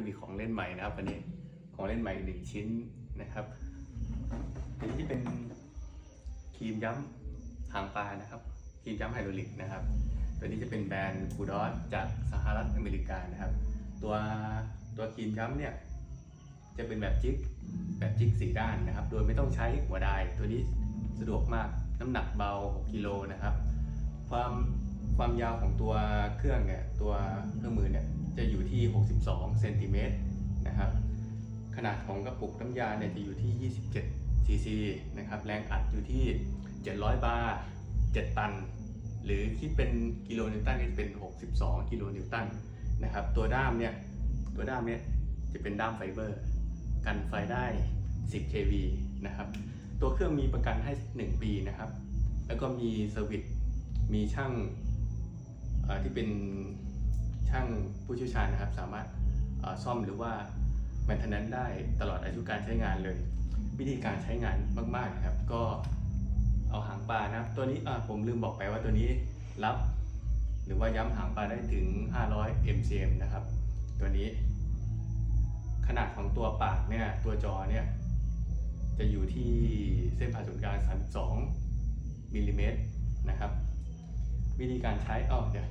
็มีของเล่นใหม่นะครับวันนี้ของเล่นใหม่หนึ่งชิ้นนะครับอันนี้เป็นครีมย้ำหางปลานะครับครีมย้ำไฮโดรลิกนะครับ ตัวนี้จะเป็นแบรนด์คูดอสจากสหรัฐอเมริกานะครับ ตัวตัวครีมย้ำเนี่ยจะเป็นแบบจิกแบบจิกสีด้านนะครับ โดยไม่ต้องใช้หัวไดายตัวนี้สะดวกมากน้ำหนักเบา 6 กิโลนะครับ ความ ความยาวของตัวเครื่องเนี่ยตัวเครื่องมือเนี่ยจะอยู่ที่ 62เซนติเมตรนะครับขนาดของกระปุกน้ำยาเนี่ยจะอยู่ที่ 27ซีซีนะครับแรงอัดอยู่ที่ 700 บาร์7ตัน หรือคิดเป็นกิโลนิวตันก็จะเป็น 62 กิโลนิวตันนะครับตัวด้ามเนี่ยตัวด้ามเนี่ยจะเป็นด้ามไฟเบอร์ กันไฟได้ 10 kV นะครับตัวเครื่องมีประกันให้ 1 ปีนะครับ แล้วก็มีเซอร์วิสมีช่าง ที่เป็นช่างผู้เชี่ยวชาญนะครับ สามารถซ่อมหรือว่าแมนเทนแนนได้ตลอดอายุการใช้งานเลย วิธีการใช้งานมากๆนะครับ ก็เอาหางปลานะครับ ตัวนี้ผมลืมบอกไปว่าตัวนี้รับ หรือว่าย้ำหางปลาได้ถึง 500 mcm นะครับ ตัวนี้ ขนาดของตัวปากเนี่ยตัวจอเนี่ยจะอยู่ที่เส้นผ่าศูนย์กลาง 32มิลลิเมตรนะครับ วิธีการใช้อ๋อเดี๋ยว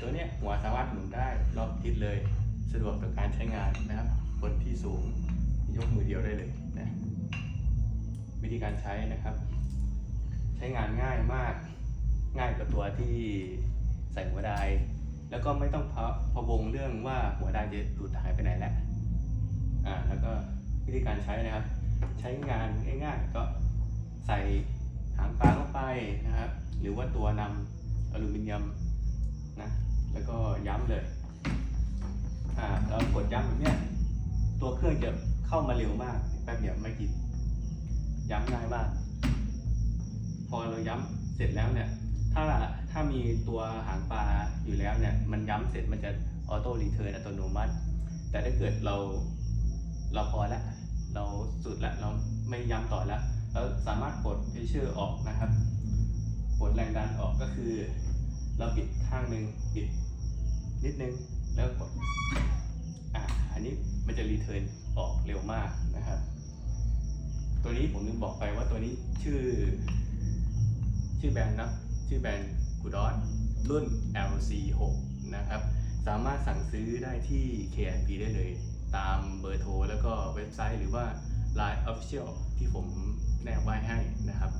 ตัวเนี้ยหัวสามารถหมุนได้รอบทิศเลย สะดวกต่อการใช้งานนะครับบนที่สูงยกมือเดียวได้เลยนะวิธีการใช้นะครับ ใช้งานง่ายมากง่ายกว่าตัวที่ใส่หัวไดายแล้วก็ไม่ต้องพะพะวงเรื่องว่าหัวไดายจะหลุดหายไปไหนแล้วอ่าแล้วก็วิธีการใช้นะครับ ใช้งานง่ายๆก็ใส่หางปลาเข้าไปนะครับ หรือว่าตัวนำอลูมิเนียม ย้ำเลย อ่ากดย้ำแบบเนี้ย ตัวเครื่องจะเข้ามาเร็วมาก แป๊บเดียวไม่กี่ย้ำง่ายมาก พอเราย้ำเสร็จแล้วเนี่ย ถ้าถ้ามีตัวหางปลาอยู่แล้วเนี่ย มันย้ำเสร็จมันจะออโต้รีเทิร์นอัตโนมัติ แต่ถ้าเกิดเราเราพอแล้วเราสุดแล้วเราไม่ย้ำต่อแล้วเราสามารถปลดเพชเชอร์ออกนะครับปลดแรงดันออกก็คือ เราบิดข้างหนึ่งบิด นิดนึงแล้วกดอะอันนี้มันจะรีเทิร์นออกเร็วมากนะครับ ตัวนี้ผมลืมบอกไปว่าตัวนี้ชื่อ ชื่อแบรนด์นะชื่อแบรนด์กูดอนรุ่น LC6 นะครับ สามารถสั่งซื้อได้ที่ KNP ได้เลย ตามเบอร์โทร แล้วก็เว็บไซต์หรือว่า Line Official ที่ผมแนบไว้ให้นะครับ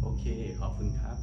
โอเค ขอบคุณครับ